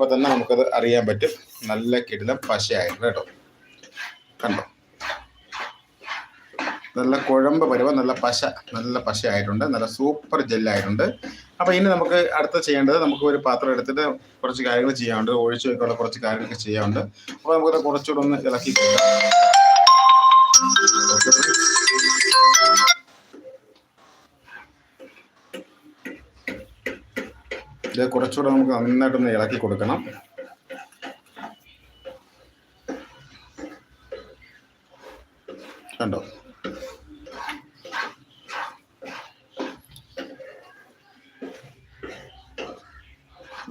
നോക്കുമ്പോൾ തന്നെ നമുക്കത് അറിയാൻ പറ്റും. നല്ല കിടിലം പശയായിരുന്നു കേട്ടോ. കണ്ടോ? നല്ല കുഴമ്പ് പരുവം നല്ല പശ നല്ല പശയായിട്ടുണ്ട്. നല്ല സൂപ്പർ ജെല്ലായിട്ടുണ്ട്. അപ്പോൾ ഇനി നമുക്ക് അടുത്ത ചെയ്യേണ്ടത് നമുക്ക് ഒരു പാത്രം എടുത്തിട്ട് കുറച്ച് കാര്യങ്ങൾ ചെയ്യാനുണ്ട്. ഒഴിച്ചു വെക്കാനുള്ള കുറച്ച് കാര്യങ്ങളൊക്കെ ചെയ്യാനുണ്ട്. അപ്പോൾ നമുക്കത് കുറച്ചുകൂടെ ഒന്ന് ഇളക്കി കൊടുക്കാം. ഇത് കുറച്ചുകൂടെ നമുക്ക് നന്നായിട്ടൊന്ന് ഇളക്കി കൊടുക്കണം. കണ്ടോ?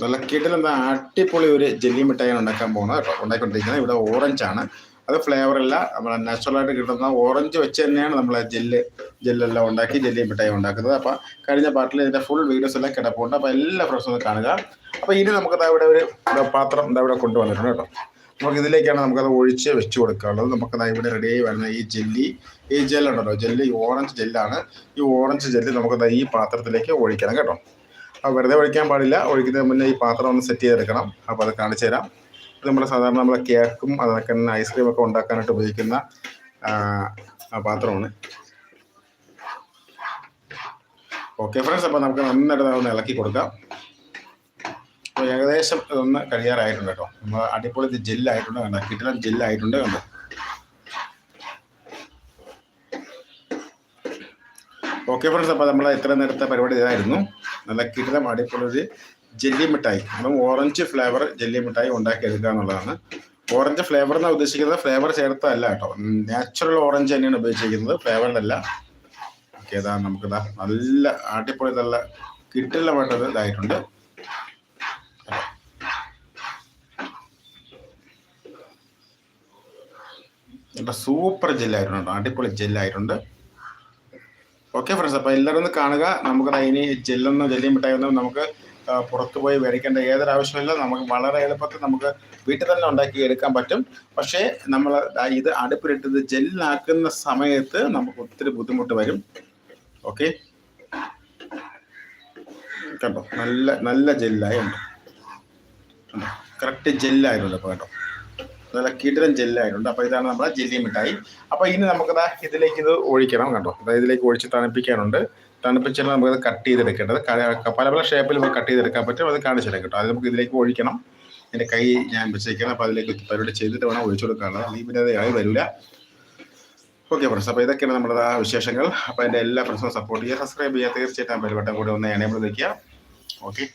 നല്ല കിടലെന്താ അടിപൊളി ഒരു ജെല്ലി മിഠായിയാണ് ഉണ്ടാക്കാൻ പോകുന്നത് കേട്ടോ. ഉണ്ടാക്കിക്കൊണ്ടിരിക്കുന്നത് ഇവിടെ ആണ്. അത് ഫ്ലേവർ അല്ല. നമ്മൾ നാച്ചുറലായിട്ട് കിട്ടുന്ന ഓറഞ്ച് വെച്ച് തന്നെയാണ് നമ്മൾ ജെല്ല് ജെല്ലെല്ലാം ഉണ്ടാക്കി ജെല്ലി മിഠായി ഉണ്ടാക്കുന്നത്. അപ്പോൾ കഴിഞ്ഞ പാട്ടിൽ ഇതിന്റെ ഫുൾ വീഡിയോസ് എല്ലാം കിടപ്പുണ്ട് അപ്പോൾ എല്ലാ ഫ്രണ്ട്സും കാണുക. അപ്പോൾ ഇനി നമുക്ക് ഇവിടെ ഒരു പാത്രം ഇവിടെ കൊണ്ടുവന്നിട്ടുണ്ട് കേട്ടോ. നമുക്ക് ഇതിലേക്കാണ് നമുക്കത് ഒഴിച്ച് വെച്ച് കൊടുക്കാനുള്ളത്. നമുക്കത് ഇവിടെ റെഡി ആയി വരുന്ന ഈ ജെല്ലി ഈ ജെല്ലുണ്ടല്ലോ ജെല്ലി ഓറഞ്ച് ജെല്ലാണ്. ഈ ഓറഞ്ച് ജെല്ല് നമുക്കത് ഈ പാത്രത്തിലേക്ക് ഒഴിക്കണം കേട്ടോ. അപ്പോൾ വെറുതെ ഒഴിക്കാൻ പാടില്ല. ഒഴിക്കുന്നതിന് മുന്നേ ഈ പാത്രം ഒന്ന് സെറ്റ് ചെയ്തെടുക്കണം. അപ്പോൾ അത് കാണിച്ചു തരാം. ഇത് നമ്മൾ സാധാരണ നമ്മൾ കേക്കും അതൊക്കെ തന്നെ ഐസ്ക്രീം ഒക്കെ ഉണ്ടാക്കാനായിട്ട് ഉപയോഗിക്കുന്ന പാത്രമാണ്. ഓക്കെ ഫ്രണ്ട്സ് അപ്പോൾ നമുക്ക് നന്നായിട്ട് ഒന്ന് ഇളക്കി കൊടുക്കാം. അപ്പോൾ ഏകദേശം ഇതൊന്ന് കഴിയാറായിട്ടുണ്ട് കേട്ടോ. നമ്മൾ അടിപൊളി ജെല്ലായിട്ടുണ്ട് കണ്ടോ? കിട്ടണം ജെല്ലായിട്ടുണ്ട് കണ്ടോ? ഓക്കെ ഫ്രണ്ട്സ് അപ്പോൾ നമ്മൾ ഇത്ര നേരത്തെ പരിപാടി ഇതായിരുന്നു. നല്ല കിട്ടണം അടിപൊളി ഒരു ജെല്ലി മിഠായി. നമ്മൾ ഓറഞ്ച് ഫ്ലേവർ ജെല്ലി മിഠായി ഉണ്ടാക്കി എടുക്കുക എന്നുള്ളതാണ്. ഓറഞ്ച് ഫ്ലേവർ എന്നാണ് ഉദ്ദേശിക്കുന്നത്? ഫ്ലേവർ ചേർത്തതല്ല കേട്ടോ. നാച്ചുറൽ ഓറഞ്ച് തന്നെയാണ് ഉപയോഗിച്ചിരിക്കുന്നത്. ഫ്ലേവറിലല്ല ഇതാ നമുക്കിതാ നല്ല അടിപൊളി നല്ല വേണ്ടത് ഇതായിട്ടുണ്ട്. സൂപ്പർ ജെല്ലായിട്ടുണ്ട് അടിപൊളി ജെല്ലായിട്ടുണ്ട്. ഓക്കെ ഫ്രണ്ട്സ് അപ്പോൾ എല്ലാവരും ഒന്ന് കാണുക. നമുക്ക് ഇനി ജെല്ലൊന്നും ജെല്ലിയും മിഠായൊന്നും നമുക്ക് പുറത്തു പോയി മേടിക്കേണ്ട ഏതൊരു ആവശ്യമില്ല നമുക്ക് വളരെ എളുപ്പത്തിൽ നമുക്ക് വീട്ടിൽ തന്നെ ഉണ്ടാക്കി എടുക്കാൻ പറ്റും. പക്ഷേ നമ്മൾ ഇത് അടുപ്പിലിട്ട് ഇത് ജെല്ലാക്കുന്ന സമയത്ത് നമുക്ക് ഒത്തിരി ബുദ്ധിമുട്ട് വരും. ഓക്കെ. കണ്ടോ? നല്ല നല്ല ജെല്ലായി കറക്റ്റ് ജെല്ലായിട്ടുണ്ട് അപ്പോൾ കേട്ടോ നല്ല കിടിലൻ ജെല്ലായിട്ടുണ്ട്. അപ്പോൾ ഇതാണ് നമ്മുടെ ജെല്ലി മിഠായി. അപ്പോൾ ഇനി നമുക്കത് ഇതിലേക്ക് ഇത് ഒഴിക്കണം കണ്ടോ? അതായത് ഇതിലേക്ക് ഒഴിച്ച് തണുപ്പിക്കാനുണ്ട്. തണുപ്പിച്ചിട്ട് നമുക്കത് കട്ട് ചെയ്തെടുക്കേണ്ടത്. പല പല ഷേപ്പിൽ നമുക്ക് കട്ട് ചെയ്തെടുക്കാൻ പറ്റും. അത് കാണിച്ചിട്ട് കേട്ടോ. അത് നമുക്ക് ഇതിലേക്ക് ഒഴിക്കണം. എന്റെ കൈ ഞാൻ വെച്ചേക്കണം. അപ്പോൾ അതിലേക്ക് പരിപാടി ചെയ്തിട്ട് വേണം ഒഴിച്ചു കൊടുക്കാനുള്ളത്. അല്ലെങ്കിൽ പിന്നെ അത് വരില്ല ഓക്കെ ഫ്രണ്ട്സ് അപ്പോൾ ഇതൊക്കെയാണ് നമ്മുടെ വിശേഷങ്ങൾ. അപ്പോൾ എന്റെ എല്ലാ ഫ്രണ്ട്സും സപ്പോർട്ട് ചെയ്യുക സബ്സ്ക്രൈബ് ചെയ്യുക തീർച്ചയായിട്ടും ആ ബെൽബട്ടൺ കൂടി ഒന്ന് എനേബിൾ വയ്ക്കുക ഓക്കെ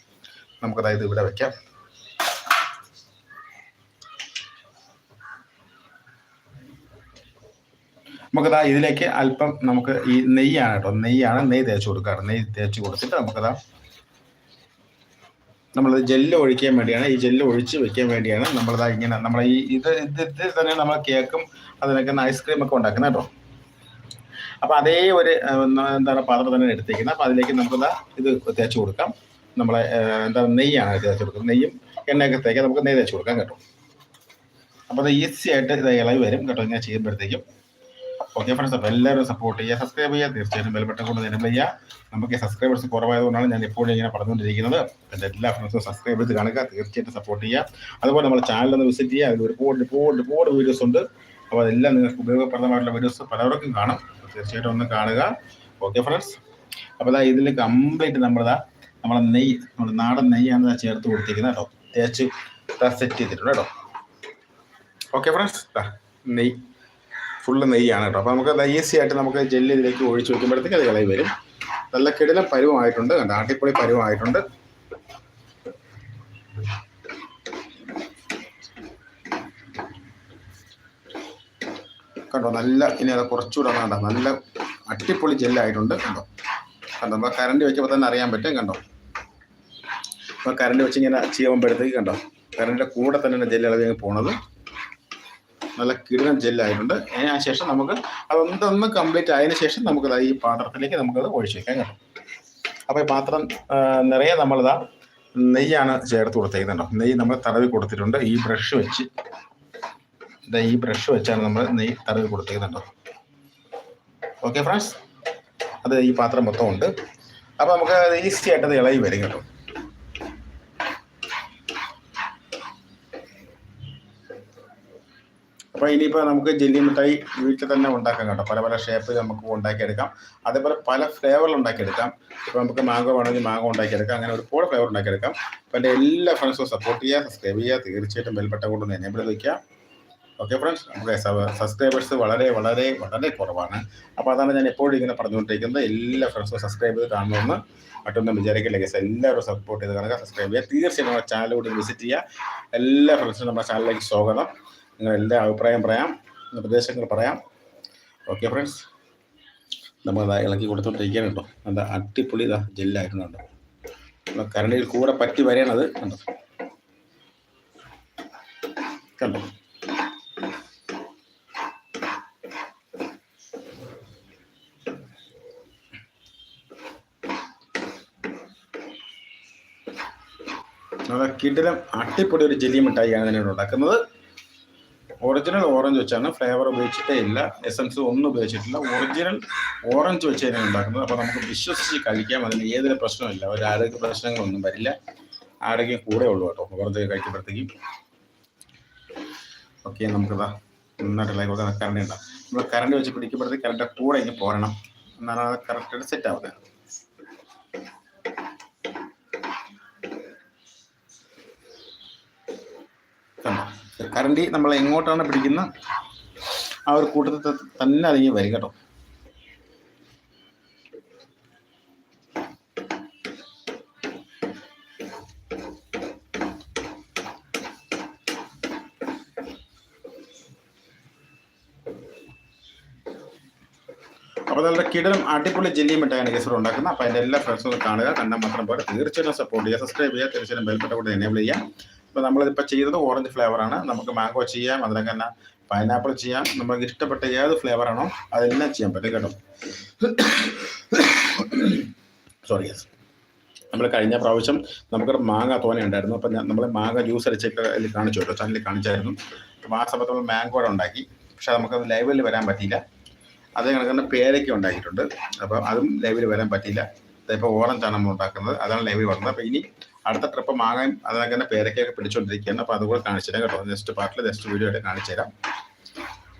നമുക്കതായത് ഇവിടെ വയ്ക്കാം നമുക്കതാ ഇതിലേക്ക് അല്പം നമുക്ക് ഈ നെയ്യാണ് കേട്ടോ. നെയ്യാണ്. നെയ്യ് തേച്ച് കൊടുക്കാറ്. നെയ്യ് തേച്ച് കൊടുത്തിട്ട് നമുക്കതാ നമ്മളത് ജെല്ല് ഒഴിക്കാൻ വേണ്ടിയാണ്. ഈ ജെല്ല് ഒഴിച്ച് വെക്കാൻ വേണ്ടിയാണ് നമ്മളിതാ ഇങ്ങനെ നമ്മൾ ഈ ഇത് ഇത് ഇതിൽ തന്നെ നമ്മൾ കേക്കും അതിനൊക്കെ ഐസ്ക്രീം ഒക്കെ ഉണ്ടാക്കുന്നത് കേട്ടോ. അപ്പോൾ അതേ ഒരു എന്താണ് പാത്രം തന്നെ എടുത്തേക്കുന്നത് അപ്പോൾ അതിലേക്ക് നമുക്കിതാ ഇത് തേച്ച് കൊടുക്കാം. നമ്മളെ എന്താ നെയ്യാണ് തേച്ച് കൊടുക്കുന്നത്. നെയ്യും എണ്ണയൊക്കെ തേക്കാൻ നമുക്ക് നെയ്യ് തേച്ച് കൊടുക്കാം കേട്ടോ. അപ്പോൾ അത് ഈസി ആയിട്ട് ഇത് വരും കേട്ടോ ഇങ്ങനെ ചെയ്യുമ്പോഴത്തേക്കും. ഓക്കെ ഫ്രണ്ട്സ് അപ്പോൾ എല്ലാവരും സപ്പോർട്ട് ചെയ്യുക സബ്സ്ക്രൈബ് ചെയ്യുക. തീർച്ചയായിട്ടും ബെൽബട്ടൺ കൊണ്ട് എനേബിൾ ചെയ്യുക. നമുക്ക് സബ്സ്ക്രൈബേഴ്സ് കുറവായതുകൊണ്ടാണ് ഞാൻ എപ്പോഴും ഇങ്ങനെ പറഞ്ഞുകൊണ്ടിരിക്കുന്നത്. എന്റെ എല്ലാ ഫ്രണ്ട്സും സബ്സ്ക്രൈബ് ചെയ്ത് കാണുക തീർച്ചയായിട്ടും സപ്പോർട്ട് ചെയ്യുക. അതുപോലെ നമ്മുടെ ചാനൽ ഒന്ന് വിസിറ്റ് ചെയ്യുക. അതിൽ ഒരുപാട് ഒരുപാട് ഒരുപാട് വീഡിയോസ് ഉണ്ട്. അപ്പോൾ അതെല്ലാം നിങ്ങൾക്ക് ഉപയോഗപ്രദമായിട്ടുള്ള വീഡിയോസ് പലവർക്കും കാണും. തീർച്ചയായിട്ടും ഒന്ന് കാണുക. ഓക്കെ ഫ്രണ്ട്സ് അപ്പോൾ അതാ ഇതിൽ കംപ്ലീറ്റ് നമ്മളതാ നമ്മളെ നെയ്യ് നമ്മുടെ നാടൻ നെയ്യാണ് ചേർത്ത് കൊടുത്തിരിക്കുന്നത് കേട്ടോ. തേച്ച് സെറ്റ് ചെയ്തിട്ടുണ്ട് കേട്ടോ. ഓക്കെ ഫ്രണ്ട്സ് നെയ്യ്. ഫുള്ള് നെയ്യാണ് കേട്ടോ. അപ്പോൾ നമുക്ക് ഈസി ആയിട്ട് നമുക്ക് ജെല്ല് ഇതിലേക്ക് ഒഴിച്ച് വയ്ക്കുമ്പോഴത്തേക്ക് അത് ഇളകി വരും. നല്ല കിടിലം പരുവമായിട്ടുണ്ട് കണ്ട? ആട്ടിപ്പൊളി പരുവമായിട്ടുണ്ട്. കണ്ടോ? നല്ല ഇനി അത് കുറച്ചുകൂടെ കണ്ടോ? നല്ല അട്ടിപ്പൊളി ജെല്ലായിട്ടുണ്ട് കണ്ടോ? കണ്ടോ? നമ്മൾ കറണ്ട് വെക്കുമ്പോൾ തന്നെ അറിയാൻ പറ്റും കണ്ടോ? അപ്പോൾ കറണ്ട് വെച്ച് ഇങ്ങനെ ചെയ്യുമ്പോഴത്തേക്ക് കണ്ടോ? കറണ്ടിന്റെ കൂടെ തന്നെ ജെല്ല് ഇളകി പോണത്. നല്ല കിടിലൻ ജെല്ലായിട്ടുണ്ട് അതിന് ശേഷം നമുക്ക് അതൊന്നൊന്ന് കംപ്ലീറ്റ് ആയതിനു ശേഷം നമുക്കത് ഈ പാത്രത്തിലേക്ക് നമുക്കത് ഒഴിച്ചു വെക്കാം കേട്ടോ. അപ്പോൾ ഈ പാത്രം നിറയെ നമ്മളിതാ നെയ്യാണ് ചേർത്ത് കൊടുത്തേക്കുന്നുണ്ടോ നെയ്യ് നമ്മൾ തടവി കൊടുത്തിട്ടുണ്ട്. ഈ ബ്രഷ് വെച്ച് ഇതാ ഈ ബ്രഷ് വെച്ചാണ് നമ്മൾ നെയ്യ് തടവി കൊടുത്തേക്കുന്നുണ്ടോ ഓക്കെ ഫ്രണ്ട്സ് അത് ഈ പാത്രം മൊത്തം ഉണ്ട് അപ്പോൾ നമുക്ക് ഈസി ആയിട്ട് ഇളകി വരും കേട്ടോ. അപ്പോൾ ഇനിയിപ്പോൾ നമുക്ക് ജെല്ലി മിഠായി വീട്ടിൽ തന്നെ ഉണ്ടാക്കാം കേട്ടോ. പല പല ഷേപ്പ് നമുക്ക് ഉണ്ടാക്കിയെടുക്കാം. അതേപോലെ പല ഫ്ലേവറിൽ ഉണ്ടാക്കിയെടുക്കാം. ഇപ്പോൾ നമുക്ക് മാംഗോ വേണമെങ്കിൽ മാംഗോ ഉണ്ടാക്കിയെടുക്കാം. അങ്ങനെ ഒരുപാട് ഫ്ലേവർ ഉണ്ടാക്കിയെടുക്കാം. അപ്പോൾ എന്റെ എല്ലാ ഫ്രണ്ട്സും സപ്പോർട്ട് ചെയ്യുക സബ്സ്ക്രൈബ് ചെയ്യുക. തീർച്ചയായിട്ടും ബെൽബട്ട കൊണ്ടൊന്ന് എനേബിൾ വയ്ക്കുക ഓക്കെ ഫ്രണ്ട്സ് നമുക്ക് സബ്സ്ക്രൈബേഴ്സ് വളരെ വളരെ വളരെ കുറവാണ്. അപ്പോൾ അതാണ് ഞാൻ എപ്പോഴും ഇങ്ങനെ പറഞ്ഞുകൊണ്ടിരിക്കുന്നത്. എല്ലാ ഫ്രണ്ട്സും സബ്സ്ക്രൈബ് ചെയ്ത് കാണണമെന്ന് മറ്റൊന്നും വിചാരിക്കില്ല ഗസ് എല്ലാവരും സപ്പോർട്ട് ചെയ്ത് കാണുക സബ്സ്ക്രൈബ് ചെയ്യുക. തീർച്ചയായും നമ്മുടെ ചാനൽ കൂടി വിസിറ്റ് ചെയ്യുക. എല്ലാ ഫ്രണ്ട്സും നമ്മുടെ ചാനലിലേക്ക് സ്വാഗതം. നിങ്ങൾ എല്ലാ അഭിപ്രായം പറയാം. നിർദ്ദേശങ്ങൾ പറയാം. ഓക്കെ ഫ്രണ്ട്സ് നമ്മൾ ഇളക്കി കൊടുത്തോണ്ടിരിക്കുകയാണ് കേട്ടോ എന്താ അട്ടിപ്പൊളി ഇതാ ജെല്ലായിരുന്നുണ്ട് കരണ്ടിയിൽ കൂടെ പറ്റി വരേണത് കണ്ടോ? കണ്ടോ? നല്ല കിടിലം അട്ടിപ്പൊടി ഒരു ജെല്ലി മിഠായിയാണ് ഞാൻ ഉണ്ടാക്കുന്നത്. ഒറിജിനൽ ഓറഞ്ച് വെച്ചാണ് ഫ്ലേവർ ഉപയോഗിച്ചിട്ടേ ഇല്ല. എസൻസ് ഒന്നും ഉപയോഗിച്ചിട്ടില്ല. ഒറിജിനൽ ഓറഞ്ച് വെച്ച് തന്നെയാണ് ഉണ്ടാക്കുന്നത്. അപ്പോൾ നമുക്ക് വിശ്വസിച്ച് കഴിക്കാം. അതിന് ഏതൊരു പ്രശ്നമില്ല. ഒരു ആരോഗ്യ പ്രശ്നങ്ങളൊന്നും വരില്ല. ആരോഗ്യം കൂടെ ഉള്ളൂ കേട്ടോ. ഓറഞ്ച് കഴിക്കുമ്പോഴത്തേക്കും. ഓക്കെ നമുക്കിതാ നന്നായിട്ട് ലൈവ് കറണ്ട് ഉണ്ടാവും നമ്മൾ കറണ്ട് വെച്ച് പിടിക്കുമ്പോഴത്തേക്ക് കറണ്ട് കൂടെ ഇങ്ങനെ പോരണം. എന്നാണ് അത് കറക്റ്റായിട്ട് സെറ്റ് ആവുന്നത്. കണ്ടോ? കറണ്ടി നമ്മൾ എങ്ങോട്ടാണ് പിടിക്കുന്ന ആ ഒരു കൂട്ടത്തിൽ തന്നെ അതിങ്ങി വരും കേട്ടോ. അപ്പോൾ നല്ല കിടലും അടിപൊളി ജെല്ലിയും മിഠായാണ് കേസർ ഉണ്ടാക്കുന്നത്. അപ്പോൾ അതിന്റെ എല്ലാ ഫ്രണ്ട്സും കാണുക. കണ്ടാൽ മാത്രം പോലെ തീർച്ചയായിട്ടും സപ്പോർട്ട് ചെയ്യുക. സബ്സ്ക്രൈബ് ചെയ്യുക. തീർച്ചയായിട്ടും ബെൽപ്പെട്ട കൂടെ എനേബിൾ ചെയ്യാം ഇപ്പോൾ നമ്മളിപ്പോൾ ചെയ്തത് ഓറഞ്ച് ഫ്ലേവറാണ് നമുക്ക് മാംഗോ ചെയ്യാം അതിനൊക്കെ തന്നെ പൈനാപ്പിൾ ചെയ്യാം. നമുക്ക് ഇഷ്ടപ്പെട്ട ഏത് ഫ്ലേവറാണോ അതെല്ലാം ചെയ്യാൻ പറ്റും കേട്ടോ. സോറി നമ്മൾ കഴിഞ്ഞ പ്രാവശ്യം നമുക്ക് മാങ്ങ തോനെ ഉണ്ടായിരുന്നു. അപ്പം നമ്മൾ മാങ്ങ ജ്യൂസ് അടിച്ചൊക്കെ അതിൽ കാണിച്ചു കേട്ടോ ചാനലിൽ കാണിച്ചായിരുന്നു. അപ്പം ആ സമയത്ത് നമ്മൾ മാംഗോടെ ഉണ്ടാക്കി. പക്ഷെ നമുക്കത് ലൈവിൽ വരാൻ പറ്റിയില്ല. അതേ കണക്ക് തന്നെ പേരയ്ക്ക ഉണ്ടാക്കിയിട്ടുണ്ട്. അപ്പം അതും ലൈവിൽ വരാൻ പറ്റിയില്ല. ഇപ്പോൾ ഓറഞ്ചാണ് നമ്മൾ ഉണ്ടാക്കുന്നത്. അതാണ് ലൈവിൽ വന്നത്. അപ്പോൾ ഇനി അടുത്ത ട്രിപ്പ് മാങ്ങാൻ അതിനൊക്കെ തന്നെ പേരൊക്കെയൊക്കെ പിടിച്ചുകൊണ്ടിരിക്കുകയാണ് അപ്പോൾ അതുകൂടെ കാണിച്ചു തരാം കേട്ടോ നെക്സ്റ്റ് പാർട്ടിൽ നെക്സ്റ്റ് വീഡിയോ ആയിട്ട് കാണിച്ചു തരാം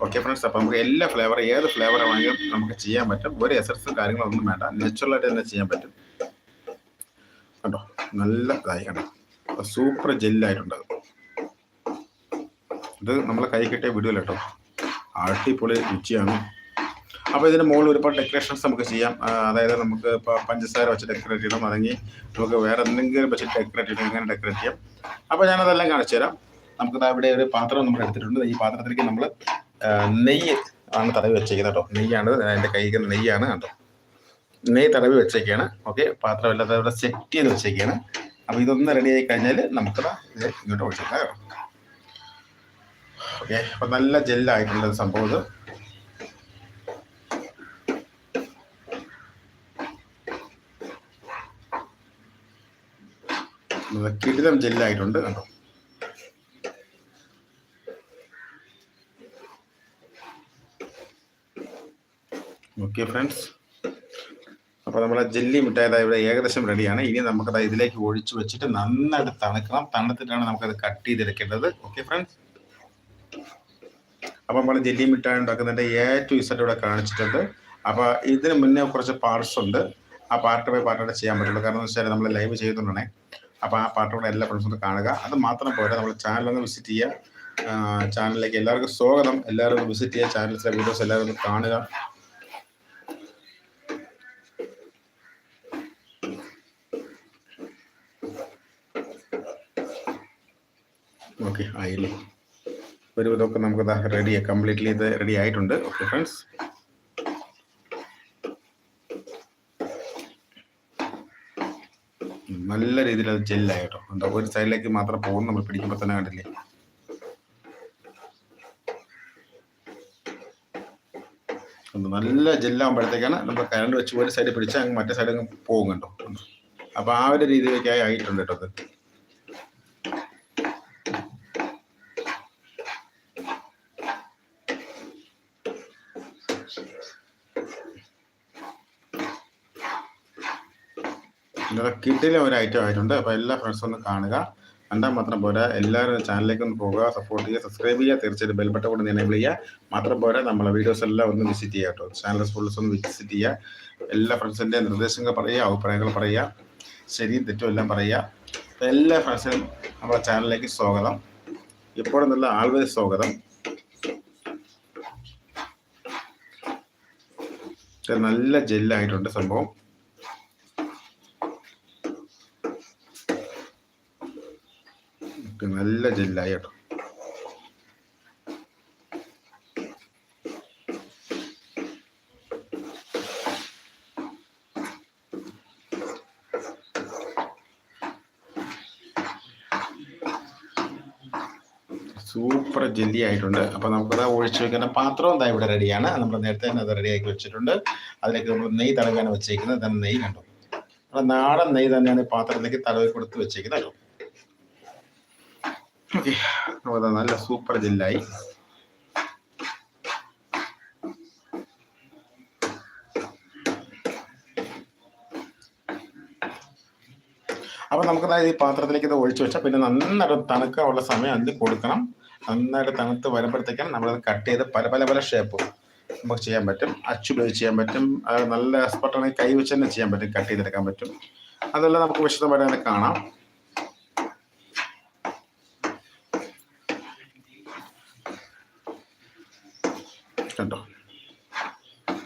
ഓക്കെ ഫ്രണ്ട്സ് അപ്പോൾ നമുക്ക് എല്ലാ ഫ്ലേവർ ഏത് ഫ്ലേവർ വേണമെങ്കിലും നമുക്ക് ചെയ്യാൻ പറ്റും. ഒരു എസർസും കാര്യങ്ങളൊന്നും വേണ്ട. നാച്ചുറലായിട്ട് തന്നെ ചെയ്യാൻ പറ്റും. കണ്ടോ? നല്ല ഇതായി കണ്ടോ? സൂപ്പർ ജെല്ലായിട്ടുണ്ട് ഇത് നമ്മളെ കൈ കിട്ടിയ വീഡിയോ കേട്ടോ? അടിപൊളി രുചിയാണ്. അപ്പോൾ ഇതിന് മുകളിൽ ഒരുപാട് ഡെക്കറേഷൻസ് നമുക്ക് ചെയ്യാം. അതായത് നമുക്ക് ഇപ്പോൾ പഞ്ചസാര വെച്ച് ഡെക്കറേറ്റ് ചെയ്യണം അല്ലെങ്കിൽ നമുക്ക് വേറെ എന്തെങ്കിലും വെച്ച് ഡെക്കറേറ്റ് ചെയ്യണം ഇങ്ങനെ ഡെക്കറേറ്റ് ചെയ്യാം. അപ്പോൾ ഞാനതെല്ലാം കാണിച്ചു തരാം. നമുക്ക് ഇവിടെ ഒരു പാത്രം നമ്മൾ എടുത്തിട്ടുണ്ട്. ഈ പാത്രത്തിലേക്ക് നമ്മൾ നെയ്യ് ആണ് തടവി വെച്ചേക്കുന്നത് കേട്ടോ. നെയ്യാണ് എന്റെ കയ്യിൽ നെയ്യാണ് കേട്ടോ. നെയ്യ് തടവി വെച്ചേക്കാണ്. ഓക്കെ പാത്രം അല്ലാതെ ഇവിടെ സെറ്റ് ചെയ്ത് വെച്ചേക്കാണ്. അപ്പോൾ ഇതൊന്ന് റെഡി ആയി കഴിഞ്ഞാൽ നമുക്ക് ഇങ്ങോട്ട് ഒഴിച്ചേക്കാം ഓക്കെ അപ്പോൾ നല്ല ജെല്ലായിട്ടുള്ള സംഭവം ഇത് നല്ല കിടിലം ജെല്ലായിട്ടുണ്ട്. കണ്ടോ? ഓക്കെ ഫ്രണ്ട്സ് അപ്പോൾ നമ്മളെ ജെല്ലി മിഠായി ഇവിടെ ഏകദേശം റെഡിയാണ് ഇനി നമുക്കത് ഇതിലേക്ക് ഒഴിച്ചു വെച്ചിട്ട് നന്നായിട്ട് തണുക്കണം. തണുത്തിട്ടാണ് നമുക്കത് കട്ട് ചെയ്തെടുക്കേണ്ടത്. ഓക്കെ ഫ്രണ്ട്സ് അപ്പോൾ നമ്മൾ ജെല്ലി മിഠായി ഉണ്ടാക്കുന്നതിന്റെ എ ടു ഇസഡ് ഇവിടെ കാണിച്ചിട്ടുണ്ട്. അപ്പോൾ ഇതിന് മുന്നേ കുറച്ച് പാർട്സ് ഉണ്ട്. ആ പാർട്ട് ബൈ പാർട്ടായിട്ട് ചെയ്യാൻ പറ്റുള്ളൂ. കാരണം എന്ന് വെച്ചാൽ നമ്മൾ ലൈവ് ചെയ്യുന്നുണ്ടേ അപ്പോൾ ആ പാട്ടോടെ എല്ലാ ഫ്രണ്ട്സും കാണുക. അത് മാത്രം പോരാ. നമ്മൾ ചാനലൊന്ന് വിസിറ്റ് ചെയ്യുക. ചാനലിലേക്ക് എല്ലാവർക്കും സ്വാഗതം. എല്ലാവരും ഒന്ന് വിസിറ്റ് ചെയ്യുക. ചാനലിലെ വീഡിയോസ് എല്ലാവരും ഒന്ന് കാണുക. ഓക്കെ ആയില്ലേ? ഒരു ഇതൊക്കെ നമുക്ക് റെഡി കംപ്ലീറ്റ്ലി ഇത് റെഡി ആയിട്ടുണ്ട് ഓക്കെ ഫ്രണ്ട്സ് നല്ല രീതിയിൽ അത് ജെല്ലായി കേട്ടോ. എന്താ ഒരു സൈഡിലേക്ക് മാത്രം പോകും നമ്മൾ പിടിക്കുമ്പോൾ തന്നെ കണ്ടില്ലേ? നല്ല ജെല്ലാകുമ്പോഴത്തേക്കാണ് നമ്മൾ കരണ്ട് വെച്ച് ഒരു സൈഡിൽ പിടിച്ചാൽ മറ്റേ സൈഡ് അങ്ങ് പോകും കേട്ടോ. അപ്പൊ ആ ഒരു രീതിയിലേക്കായി ആയിട്ടുണ്ട് കേട്ടോ അത്. ഇന്നലെ കിട്ടിലെ ഒരു ഐറ്റം ആയിട്ടുണ്ട്. അപ്പോൾ എല്ലാ ഫ്രണ്ട്സും ഒന്ന് കാണുക. കണ്ടാൽ മാത്രം പോരാ. എല്ലാവരും ചാനലിലേക്ക് ഒന്ന് പോകുക സപ്പോർട്ട് ചെയ്യുക സബ്സ്ക്രൈബ് ചെയ്യുക. തീർച്ചയായിട്ടും ബെൽബട്ട കൊണ്ട് എനേബിൾ ചെയ്യുക. മാത്രം പോരാ നമ്മളെ വീഡിയോസ് എല്ലാം ഒന്ന് വിസിറ്റ് ചെയ്യുക കേട്ടോ. ചാനൽ ഫുൾസ് ഒന്ന് വിസിറ്റ് ചെയ്യുക. എല്ലാ ഫ്രണ്ട്സിന്റെ നിർദ്ദേശങ്ങൾ പറയുക അഭിപ്രായങ്ങൾ പറയുക ശരിയും തെറ്റും എല്ലാം പറയുക. എല്ലാ ഫ്രണ്ട്സിനും നമ്മുടെ ചാനലിലേക്ക് സ്വാഗതം. എപ്പോഴും നല്ല ആൾവേസ് സ്വാഗതം. നല്ല ജെല്ലായിട്ടുണ്ട് സംഭവം. നല്ല ജില്ലായി കേട്ടോ. സൂപ്പർ ജെല്ലി ആയിട്ടുണ്ട്. അപ്പോൾ നമുക്കത് ഒഴിച്ചു വെക്കുന്ന പാത്രം എന്താ ഇവിടെ റെഡിയാണ് നമ്മൾ നേരത്തെ തന്നെ അത് റെഡിയാക്കി വെച്ചിട്ടുണ്ട്. അതിലേക്ക് നമ്മൾ നെയ് തടവാണ് വെച്ചേക്കുന്നത്. നെയ്യ് കണ്ടു? നമ്മുടെ നാടൻ നെയ് തന്നെയാണ് പാത്രത്തിലേക്ക് തടവി കൊടുത്ത് വെച്ചേക്കുന്നത് അപ്പോൾ നല്ല സൂപ്പർ ജില്ലായി. അപ്പൊ നമുക്ക് ഈ പാത്രത്തിലേക്ക് ഇത് ഒഴിച്ചു വെച്ചാൽ പിന്നെ നന്നായിട്ട് തണുക്കാനുള്ള സമയം അതിൽ കൊടുക്കണം. നന്നായിട്ട് തണുത്ത് വരുമ്പോഴത്തേക്കാണ് നമ്മളത് കട്ട് ചെയ്ത് പല പല പല ഷേപ്പ് നമുക്ക് ചെയ്യാൻ പറ്റും. അച്ചുപയോഗിച്ച് ചെയ്യാൻ പറ്റും. നല്ല എക്സ്പെർട്ടാണെങ്കിൽ കൈ വെച്ച് തന്നെ ചെയ്യാൻ പറ്റും കട്ട് ചെയ്തെടുക്കാൻ പറ്റും. അതെല്ലാം നമുക്ക് വിശദമായിട്ട് കാണാം. കണ്ടോ?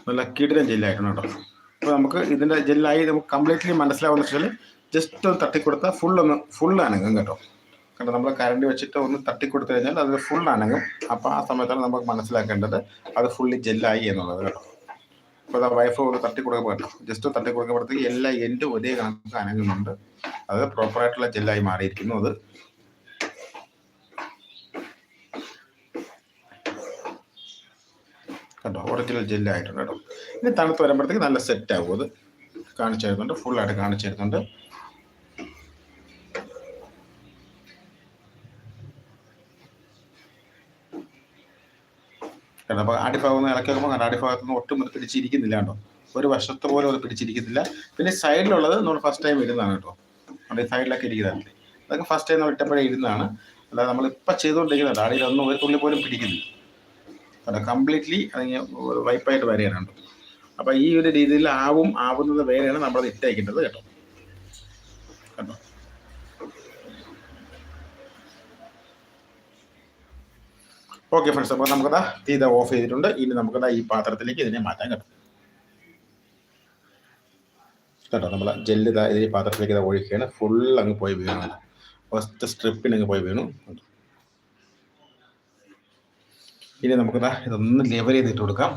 നല്ല കിടിലൻ ജെല്ലായിട്ടുണ്ട് കേട്ടോ. അപ്പോൾ നമുക്ക് ഇതിന്റെ ജെല്ലായി നമുക്ക് കംപ്ലീറ്റ്ലി മനസ്സിലാവുന്ന വെച്ചാൽ ജസ്റ്റ് ഒന്ന് തട്ടിക്കൊടുത്താൽ ഫുൾ അനങ്ങും കേട്ടോ. കണ്ടോ നമ്മൾ കറണ്ട് വെച്ചിട്ട് ഒന്ന് തട്ടിക്കൊടുത്തു കഴിഞ്ഞാൽ അത് അനങ്ങും. അപ്പോൾ ആ സമയത്താണ് നമുക്ക് മനസ്സിലാക്കേണ്ടത് അത് ഫുള്ളി ജെല്ലായി എന്നുള്ളത് കേട്ടോ. അപ്പോൾ അത് വൈഫ് ഒന്ന് തട്ടിക്കൊടുക്കുമ്പോൾ കേട്ടോ ജസ്റ്റ് തട്ടിക്കൊടുക്കുമ്പോഴത്തേക്ക് എല്ലാ എൻഡും ഒരേ കണക്ക് അനങ്ങുന്നുണ്ട്. അത് പ്രോപ്പറായിട്ടുള്ള ജെല്ലായി മാറിയിരിക്കുന്നു അത്. കണ്ടോ? ഒറിജിനൽ ജെല്ലായിട്ടുണ്ട് കേട്ടോ. ഇനി തണുത്ത് വരുമ്പോഴത്തേക്ക് നല്ല സെറ്റ് ആകും അത്. കാണിച്ചു തരുന്നുണ്ട്. ഫുള്ളായിട്ട് കാണിച്ചു തരുന്നുണ്ട്. കാരണം അപ്പോൾ അടിഭാഗം ഒന്ന് ഇളക്കി വെക്കുമ്പോൾ കണ്ടോ? അടിഭാഗത്ത് നിന്ന് ഒട്ടും ഇത് പിടിച്ചിരിക്കുന്നില്ല കേട്ടോ ഒരു വശത്ത് പോലും അത് പിടിച്ചിരിക്കുന്നില്ല. പിന്നെ സൈഡിലുള്ളത് നമ്മൾ ഫസ്റ്റ് ടൈം ഇരുന്നാണ് കേട്ടോ. നമ്മുടെ സൈഡിലൊക്കെ ഇരിക്കുന്നതല്ലേ അതൊക്കെ ഫസ്റ്റ് ടൈം നമ്മൾ ഇട്ടപ്പോഴേ ഇരുന്നാണ് അല്ലാതെ നമ്മളിപ്പോൾ ചെയ്തുകൊണ്ടിരിക്കുന്നുണ്ട് അടിയിലൊന്നും ഒരു തുള്ളി പോലും പിടിക്കുന്നില്ല. കാരണം കംപ്ലീറ്റ്ലി അതിങ്ങനെ വൈപ്പായിട്ട് വരികയാണ് അപ്പോൾ ഈ ഒരു രീതിയിൽ ആവും ആവുന്നത് വേറെയാണ് നമ്മളത് ഇട്ടേക്കേണ്ടത് കേട്ടോ. കേട്ടോ. ഓക്കെ ഫ്രണ്ട്സ് അപ്പോൾ നമുക്കതാ തീത ഓഫ് ചെയ്തിട്ടുണ്ട്. ഇനി നമുക്കതാ ഈ പാത്രത്തിലേക്ക് ഇതിനെ മാറ്റാൻ കേട്ടോ. കേട്ടോ നമ്മൾ ജെല്ല് ഇതാ ഈ പാത്രത്തിലേക്ക് ഇതാ ഒഴിക്കുകയാണ്. ഫുൾ അങ്ങ് പോയി വീണു ഫസ്റ്റ് സ്ട്രിപ്പിന് അങ്ങ് പോയി വീണു. ഇനി നമുക്കിതാ ഇതൊന്ന് ലെവൽ ചെയ്തിട്ട് കൊടുക്കാം.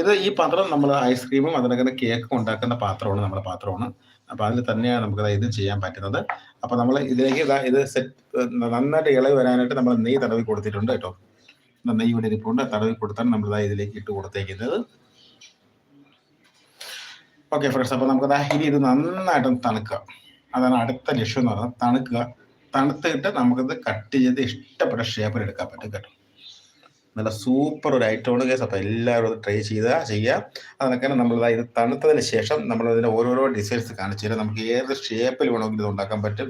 ഇത് ഈ പാത്രം നമ്മൾ ഐസ്ക്രീമും അതിനകത്ത് കേക്കും ഉണ്ടാക്കുന്ന പാത്രമാണ് നമ്മുടെ പാത്രമാണ്. അപ്പോൾ അതിൽ തന്നെയാണ് നമുക്ക് ഇത് ചെയ്യാൻ പറ്റുന്നത്. അപ്പോൾ നമ്മൾ ഇതിലേക്ക് ഇതാ ഇത് സെറ്റ് നന്നായിട്ട് ഇളവ് വരാനായിട്ട് നമ്മൾ നെയ്യ് തടവി കൊടുത്തിട്ടുണ്ട് കേട്ടോ. നെയ്യ് ഇവിടെ ഇരിപ്പുണ്ട്. തടവി കൊടുത്താണ് നമ്മൾ ഇതാ ഇതിലേക്ക് ഇട്ട് കൊടുത്തേക്കുന്നത്. ഓക്കെ ഫ്രണ്ട്സ് അപ്പോൾ നമുക്ക് ഇനി ഇത് നന്നായിട്ടൊന്ന് തണുക്കുക. അതാണ് അടുത്ത ലക്ഷ്യം എന്ന് പറഞ്ഞാൽ തണുക്കുക. തണുത്തിട്ട് നമുക്കിത് കട്ട് ചെയ്ത് ഇഷ്ടപ്പെട്ട ഷേപ്പിൽ എടുക്കാൻ പറ്റും കേട്ടോ. നല്ല സൂപ്പർ ഒരു ഐറ്റമാണ് കേസ് അപ്പോൾ എല്ലാവരും അത് ട്രൈ ചെയ്താൽ ചെയ്യുക അതൊക്കെ നമ്മൾ ഇത് തണുത്തതിന് ശേഷം നമ്മൾ ഇതിന്റെ ഓരോരോ ഡിസൈൻസ് കാണിച്ചു തരാം. നമുക്ക് ഏത് ഷേപ്പിൽ വേണമെങ്കിലും ഇത് ഉണ്ടാക്കാൻ പറ്റും.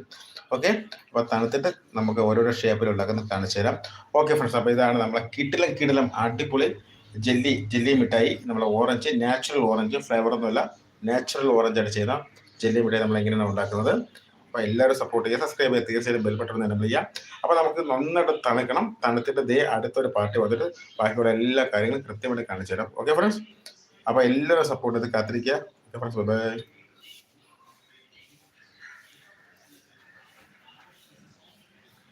ഓക്കെ അപ്പോൾ തണുത്തിട്ട് നമുക്ക് ഓരോരോ ഷേപ്പിൽ ഉണ്ടാക്കുന്ന കാണിച്ചു തരാം. ഓക്കെ ഫ്രണ്ട്സ് അപ്പോൾ ഇതാണ് നമ്മളെ കിട്ടിലും കിടിലം അടിപൊളി ജെല്ലി ജെല്ലി മിഠായി. നമ്മളെ ഓറഞ്ച് നാച്ചുറൽ ഓറഞ്ച് ഫ്ലേവർ ഒന്നുമില്ല നാച്ചുറൽ ഓറഞ്ച് ആണ് ചെയ്ത ജെല്ലി മിഠായി നമ്മൾ എങ്ങനെയാണ് ഉണ്ടാക്കുന്നത്? അപ്പോൾ എല്ലാവരും സപ്പോർട്ട് ചെയ്യുക. സബ്സ്ക്രൈബ് ചെയ്യുക. തീർച്ചയായും ബെൽ ബട്ടൺ എനബിൾ ചെയ്യാം അപ്പോൾ നമുക്ക് നന്നായിട്ട് തണുക്കണം. തണുത്തിട്ട് ദേ അടുത്തൊരു പാർട്ടി വന്നിട്ട് ബാക്കിയുള്ള എല്ലാ കാര്യങ്ങളും കൃത്യമായിട്ട് കാണിച്ചു തരാം ഓക്കെ ഫ്രണ്ട്സ് അപ്പോൾ എല്ലാവരും സപ്പോർട്ട് ചെയ്ത് കാത്തിരിക്കുക. Okay friends bye